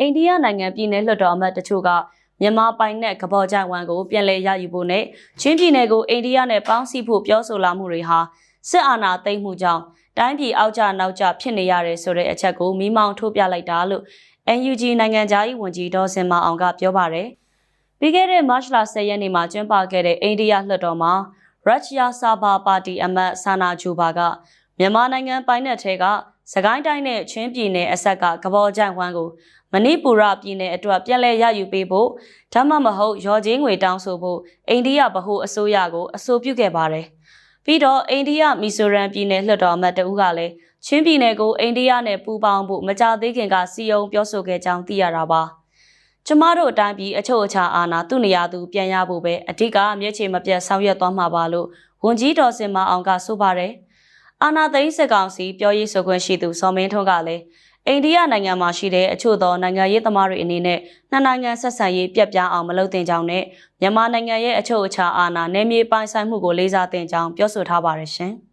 အိန္ဒိယနိုင်ငံပြည်내လွှတ်တော်အမတ်တချို့ကမြန်မာပိုင်နဲ့ကဘော်ကြိုင်ဝမ်ကိုပြန်လည်ရယူဖို့နဲ့ချင်းပြည်နယ်ကိုအိန္ဒိယနဲ့ပေါင်းစည်းဖို့ပြောဆိုလာမှုတွေဟာစစ်အာဏာသိမ်းမှုကြောင့်တိုင်းပြည်အောက်ကျနောက်ကျဖြစ်နေရတယ်ဆိုတဲ့အချက်ကိုမိမောင်းထုတ်ပြလိုက်တာလို့ NUG နိုင်ငံသားရေးဝန်ကြီးဒေါ်စင်မအောင်ကပြောပါတယ်။ပြီးခဲ့တဲ့မတ်လ10ရက်နေ့မှာကျင်းပခဲ့တဲ့အိန္ဒိယလွှတ်တော်မှာရချယာဆာဘာပါတီအမတ်ဆာနာဂျူဘာကမြန်မာနိုင်ငံပိုင်းနယ်ထဲကစကိုင်းတိုင်းနဲ့ချင်းပြည်နယ်အဆက်ကကဘော်ကြိုင်ဝမ်ကို မဏိပူရပြည်နယ်အတွက်ပြန်လည်ရယူပေးဖို့ဓမ္မမဟုတ်ရော်ချင်းငွေတောင်းဆိုဖို့အိန္ဒိယဗဟိုအစိုးရကိုအဆိုပြုခဲ့ပါတယ်။ပြီးတော့အိန္ဒိယမီဇိုရမ်ပြည်နယ်လွှတ်တော်အမတ်တဦးကလည်းချင်းပြည်နယ်ကိုအိန္ဒိယနဲ့ပူးပေါင်းဖို့မကြသေးခင်ကစီယုံပြောဆိုခဲ့ကြောင်းသိရတာပါ။ကျမတို့အတိုင်းပြည်အချို့အခြားအာဏာသူ့နေရာသူပြန်ရဖို့ပဲအဓိကမျက်ခြေမပြတ်ဆောင်ရွက်သွားမှာပါလို့ဝန်ကြီးတော်စင်မအောင်ကဆိုပါတယ်။အာနာသိန်းစစ်ကောင်စီပြောရေးဆိုခွင့်ရှိသူစော်မင်းထွန်းကလည်း အိန္ဒိယနိုင်ငံမှာရှိတဲ့အချို့သောနိုင်ငံရေးသမားတွေအနေနဲ့နှစ်နိုင်ငံဆက်ဆံရေးပြတ်ပြားအောင်မလုပ်သင့်ကြောင်းနဲ့မြန်မာနိုင်ငံရဲ့အချို့အခြားအာဏာနယ်မြေပိုင်ဆိုင်မှုကိုလေးစားသင့်ကြောင်းပြောဆိုထားပါတယ်ရှင်။